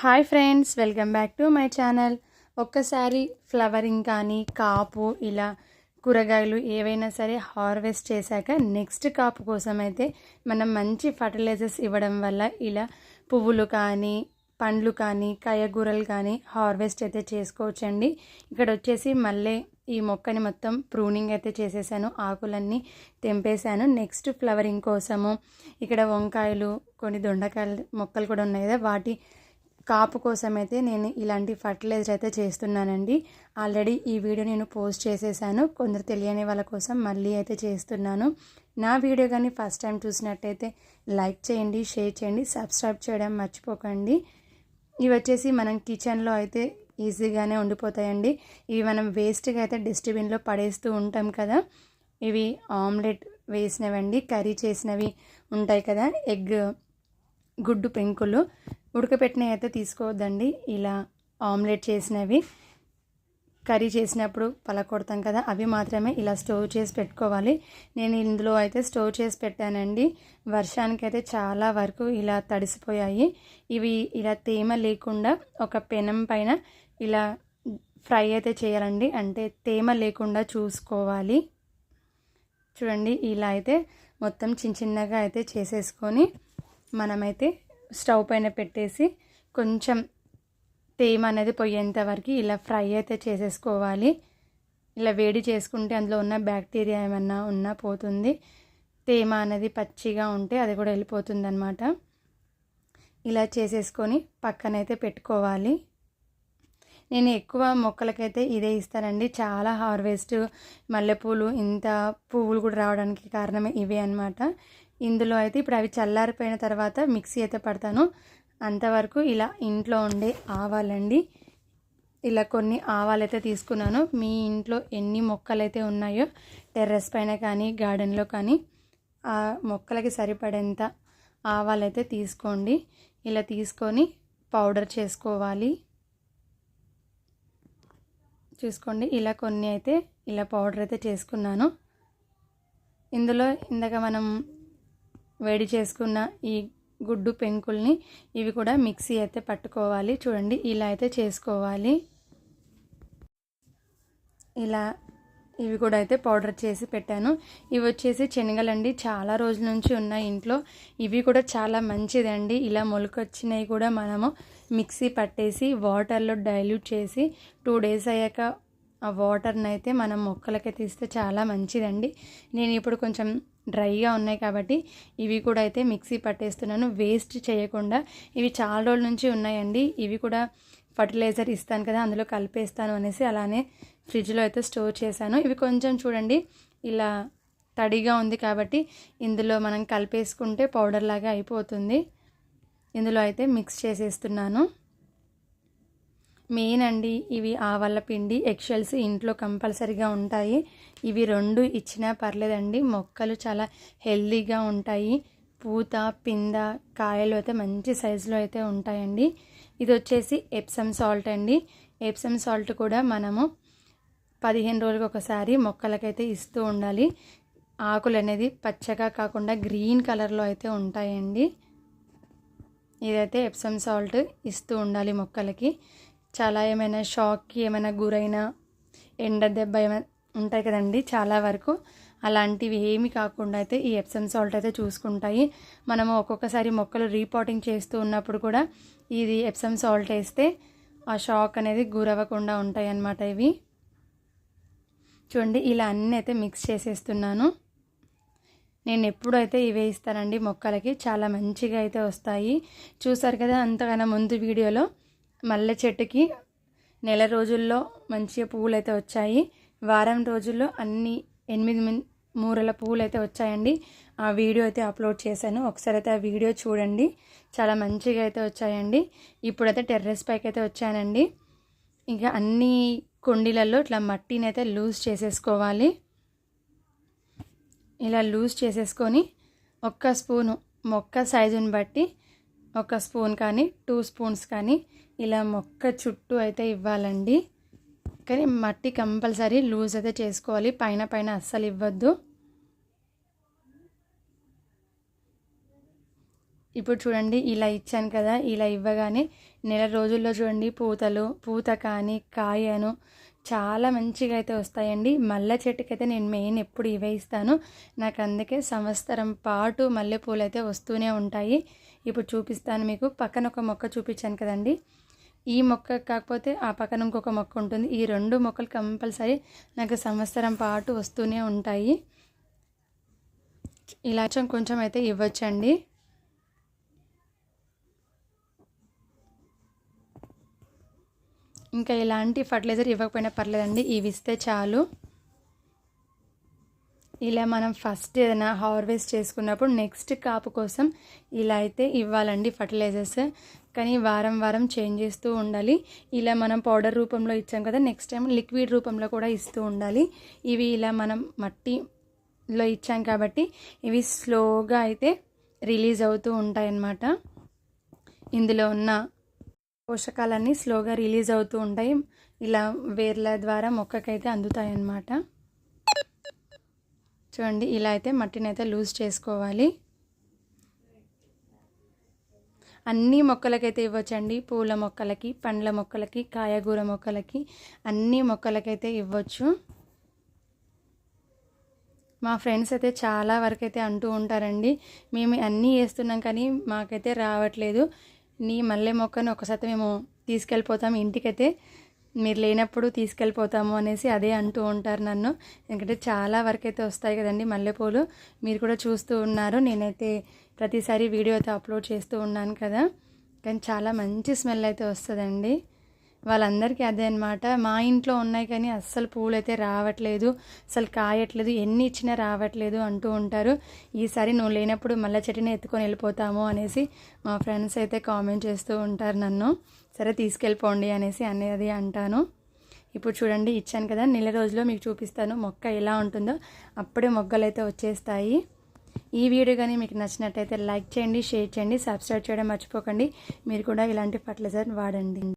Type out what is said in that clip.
Hi friends welcome back to my channel. ఒక్కసారి flowering కానీ కాపు ఇలా కూరగాయలు ఏవైనా సరే హార్వెస్ట్ చేశాక నెక్స్ట్ కాపు కోసం అయితే మనం మంచి ఫర్టిలైజర్స్ ఇవ్వడం వల్ల ఇలా పువ్వులు కానీ పండ్లు కానీ కాయగూరలు కానీ హార్వెస్ట్ అయితే చేసుకోవచ్చండి. ఇక్కడ వచ్చేసి మళ్ళీ ఈ మొక్కని మొత్తం ప్రూనింగ్ అయితే చేసేసాను ఆకులన్నీ తెంపేశాను. నెక్స్ట్ ఫ్లవరింగ్ కోసము ఇక్కడ వంకాయలు కొన్ని దొండకాయలు మొక్కలు కూడా ఉన్నాయి కదా వాటి కాపు కోసం అయితే నేను ఇలాంటి ఫర్టిలైజర్ అయితే చేస్తున్నానండి. ఆల్రెడీ ఈ వీడియో నేను పోస్ట్ చేసేసాను. కొందరు తెలియని వాళ్ళ కోసం మళ్ళీ అయితే చేస్తున్నాను. నా వీడియో కానీ ఫస్ట్ టైం చూసినట్టయితే లైక్ చేయండి షేర్ చేయండి సబ్స్క్రైబ్ చేయడం మర్చిపోకండి. ఇవి వచ్చేసి మనం కిచెన్లో అయితే ఈజీగానే ఉండిపోతాయండి. ఇవి మనం వేస్ట్గా అయితే డస్ట్బిన్లో పడేస్తూ ఉంటాం కదా. ఇవి ఆమ్లెట్ వేసినవండి కర్రీ చేసినవి ఉంటాయి కదా. ఎగ్ గుడ్డు పెంకులు ఉడకపెట్టినవి అయితే తీసుకోవద్దండి. ఇలా ఆమ్లెట్ చేసినవి కర్రీ చేసినప్పుడు పలకొడతాం కదా అవి మాత్రమే ఇలా స్టోర్ చేసి పెట్టుకోవాలి. నేను ఇందులో అయితే స్టోర్ చేసి పెట్టానండి. వర్షానికి అయితే చాలా వరకు ఇలా తడిసిపోయాయి. ఇవి ఇలా తేమ లేకుండా ఒక పెనం పైన ఇలా ఫ్రై అయితే చేయాలండి. అంటే తేమ లేకుండా చూసుకోవాలి. చూడండి ఇలా అయితే మొత్తం చిన్న చిన్నగా అయితే చేసేసుకొని మనమైతే స్టవ్ పైన పెట్టేసి కొంచెం తేమ అనేది పోయేంత వరకు ఇలా ఫ్రై అయితే చేసేసుకోవాలి. ఇలా వేడి చేసుకుంటే అందులో ఉన్న బ్యాక్టీరియా ఏమన్నా ఉన్నా పోతుంది. తేమ అనేది పచ్చిగా ఉంటే అది కూడా వెళ్ళిపోతుంది అనమాట ఇలా చేసేసుకొని పక్కనైతే పెట్టుకోవాలి. నేను ఎక్కువ మొక్కలకైతే ఇదే ఇస్తానండి. చాలా హార్వెస్ట్ మల్లెపూలు ఇంత పువ్వులు కూడా రావడానికి కారణమే ఇవే అనమాట ఇందులో అయితే ఇప్పుడు అవి చల్లారిపోయిన తర్వాత మిక్సీ అయితే పడతాను. అంతవరకు ఇలా ఇంట్లో ఉండే ఆవాలండి. ఇలా కొన్ని ఆవాలు అయితే తీసుకున్నాను. మీ ఇంట్లో ఎన్ని మొక్కలైతే ఉన్నాయో టెర్రస్ పైన కానీ గార్డెన్లో కానీ ఆ మొక్కలకి సరిపడేంత ఆవాలు అయితే తీసుకోండి. ఇలా తీసుకొని పౌడర్ చేసుకోవాలి. చూసుకోండి ఇలా కొన్ని అయితే ఇలా పౌడర్ అయితే చేసుకున్నాను. ఇందులో ఇందాక మనం వేడి చేసుకున్న ఈ గుడ్డు పెంకుల్ని ఇవి కూడా మిక్సీ అయితే పట్టుకోవాలి. చూడండి ఇలా అయితే చేసుకోవాలి. ఇలా ఇవి కూడా అయితే పౌడర్ చేసి పెట్టాను. ఇవి వచ్చేసి శనగలండి చాలా రోజుల నుంచి ఉన్నాయి ఇంట్లో. ఇవి కూడా చాలా మంచిదండి. ఇలా మొలకొచ్చినవి కూడా మనము మిక్సీ పట్టేసి వాటర్లో డైల్యూట్ చేసి టూ డేస్ అయ్యాక ఆ వాటర్ని అయితే మనం మొక్కలకి తీస్తే చాలా మంచిదండి. నేను ఇప్పుడు కొంచెం డ్రైగా ఉన్నాయి కాబట్టి ఇవి కూడా అయితే మిక్సీ పట్టేస్తున్నాను. వేస్ట్ చేయకుండా ఇవి చాలా రోజుల నుంచి ఉన్నాయండి. ఇవి కూడా ఫర్టిలైజర్ ఇస్తాను కదా అందులో కలిపేస్తాను అనేసి అలానే ఫ్రిడ్జ్లో అయితే స్టోర్ చేశాను. ఇవి కొంచెం చూడండి ఇలా తడిగా ఉంది కాబట్టి ఇందులో మనం కలిపేసుకుంటే పౌడర్ లాగా అయిపోతుంది. ఇందులో అయితే మిక్స్ చేసేస్తున్నాను. మెయిన్ అండి ఇవి ఆవల్ల పిండి ఎక్షల్స్ ఇంట్లో కంపల్సరీగా ఉంటాయి. ఇవి రెండు ఇచ్చినా పర్లేదండి. మొక్కలు చాలా హెల్దీగా ఉంటాయి. పూత పింద కాయలు అయితే మంచి సైజులో అయితే ఉంటాయండి. ఇది వచ్చేసి ఎప్సమ్ సాల్ట్ అండి. ఎప్సమ్ సాల్ట్ కూడా మనము పదిహేను రోజులకు ఒకసారి మొక్కలకైతే ఇస్తూ ఉండాలి. ఆకులు అనేది పచ్చగా కాకుండా గ్రీన్ కలర్లో అయితే ఉంటాయండి. ఇదైతే ఎప్సమ్ సాల్ట్ ఇస్తూ ఉండాలి మొక్కలకి. చాలా ఏమైనా షాక్కి ఏమైనా గురైనా ఎండ దెబ్బ ఏమైనా ఉంటాయి కదండి చాలా వరకు. అలాంటివి ఏమి కాకుండా అయితే ఈ ఎప్సమ్ సాల్ట్ అయితే చూసుకుంటాయి. మనము ఒక్కొక్కసారి మొక్కలు రీపాటింగ్ చేస్తూ ఉన్నప్పుడు కూడా ఇది ఎప్సమ్ సాల్ట్ వేస్తే ఆ షాక్ అనేది గురవ్వకుండా ఉంటాయి అన్నమాట ఇవి. చూడండి ఇలా అన్నీ అయితే మిక్స్ చేసేస్తున్నాను. నేను ఎప్పుడైతే ఇవే ఇస్తానండి మొక్కలకి. చాలా మంచిగా అయితే వస్తాయి. చూసారు కదా అంతకన్నా ముందు వీడియోలో మల్లె చెట్టుకి నెల రోజుల్లో మంచిగా పువ్వులు అయితే వచ్చాయి. వారం రోజుల్లో అన్ని ఎనిమిది మూరల పువ్వులు అయితే వచ్చాయండి. ఆ వీడియో అయితే అప్లోడ్ చేశాను. ఒకసారి అయితే ఆ వీడియో చూడండి. చాలా మంచిగా అయితే వచ్చాయండి. ఇప్పుడైతే టెర్రస్ పైకి అయితే వచ్చానండి. ఇంకా అన్ని కుండీలలో ఇట్లా మట్టిని అయితే లూజ్ చేసేసుకోవాలి. ఇలా లూజ్ చేసేసుకొని ఒక్క స్పూను మొక్క సైజుని బట్టి ఒక స్పూన్ కానీ టూ స్పూన్స్ కానీ ఇలా మొక్క చుట్టూ అయితే ఇవ్వాలండి. కానీ మట్టి కంపల్సరీ లూజ్ అయితే చేసుకోవాలి. పైన పైన అస్సలు ఇవ్వద్దు. ఇప్పుడు చూడండి ఇలా ఇచ్చాను కదా ఇలా ఇవ్వగానే నెల రోజుల్లో చూడండి పూతలు పూత కానీ కాయను చాలా మంచిగా అయితే వస్తాయండి. మల్లె చెట్టుకైతే నేను మెయిన్ ఎప్పుడు ఇవే ఇస్తాను. నాకు అందుకే సంవత్సరం పాటు మల్లెపూలు అయితే వస్తూనే ఉంటాయి. ఇప్పుడు చూపిస్తాను మీకు. పక్కన ఒక మొక్క చూపించాను కదండి. ఈ మొక్క కాకపోతే ఆ పక్కన ఇంకొక మొక్క ఉంటుంది. ఈ రెండు మొక్కలు కంపల్సరీ నాకు సంవత్సరం పాటు వస్తూనే ఉంటాయి. ఇలా కొంచెం అయితే ఇవ్వచ్చండి. ఇంకా ఇలాంటి ఫర్టిలైజర్ ఇవ్వకపోయినా పర్లేదండి. ఇవి ఇస్తే చాలు. ఇలా మనం ఫస్ట్ ఏదైనా హార్వెస్ట్ చేసుకున్నప్పుడు నెక్స్ట్ కాపు కోసం ఇలా అయితే ఇవ్వాలండి ఫర్టిలైజర్స్ కానీ వారం వారం చేంజ్ చేస్తూ ఉండాలి. ఇలా మనం పౌడర్ రూపంలో ఇచ్చాం కదా నెక్స్ట్ టైం లిక్విడ్ రూపంలో కూడా ఇస్తూ ఉండాలి. ఇవి ఇలా మనం మట్టిలో ఇచ్చాం కాబట్టి ఇవి స్లోగా అయితే రిలీజ్ అవుతూ ఉంటాయి అన్నమాట ఇందులో ఉన్న పోషకాలన్నీ స్లోగా రిలీజ్ అవుతూ ఉంటాయి. ఇలా వేర్ల ద్వారా మొక్కకైతే అందుతాయి అన్నమాట చూడండి ఇలా అయితే మట్టిని అయితే లూజ్ చేసుకోవాలి. అన్ని మొక్కలకైతే ఇవ్వచ్చండి. పూల మొక్కలకి పండ్ల మొక్కలకి కాయగూర మొక్కలకి అన్ని మొక్కలకైతే ఇవ్వచ్చు. మా ఫ్రెండ్స్ అయితే చాలా వరకు అయితే అంటూ ఉంటారండి మేము అన్నీ వేస్తున్నాం కానీ మాకైతే రావట్లేదు. నీ మల్లె మొక్కను ఒకసారి మేము తీసుకెళ్ళిపోతాం ఇంటికైతే. మీరు లేనప్పుడు తీసుకెళ్ళిపోతాము అనేసి అదే అంటూ ఉంటారు నన్ను. ఎందుకంటే చాలా వరకు అయితే వస్తాయి కదండి మల్లెపూలు. మీరు కూడా చూస్తూ ఉన్నారు. నేనైతే ప్రతిసారి వీడియో అయితే అప్లోడ్ చేస్తూ ఉన్నాను కదా. కానీ చాలా మంచి స్మెల్ అయితే వస్తుందండి. వాళ్ళందరికీ అదే అనమాట మా ఇంట్లో ఉన్నాయి కానీ అస్సలు పూలు అయితే రావట్లేదు అసలు కాయట్లేదు ఎన్ని ఇచ్చినా రావట్లేదు అంటూ ఉంటారు. ఈసారి నువ్వు లేనప్పుడు మళ్ళీ చెట్టుని ఎత్తుకొని వెళ్ళిపోతాము అనేసి మా ఫ్రెండ్స్ అయితే కామెంట్ చేస్తూ ఉంటారు నన్ను. సరే తీసుకెళ్ళిపోండి అనేసి అనేది అంటాను. ఇప్పుడు చూడండి ఇచ్చాను కదా నెల రోజుల్లో మీకు చూపిస్తాను మొక్క ఎలా ఉంటుందో. అప్పుడే మొగ్గలు అయితే వచ్చేస్తాయి. ఈ వీడియో కానీ మీకు నచ్చినట్టయితే లైక్ చేయండి షేర్ చేయండి సబ్స్క్రైబ్ చేయడం మర్చిపోకండి. మీరు కూడా ఇలాంటి ఫర్టిలైజర్ వాడండి.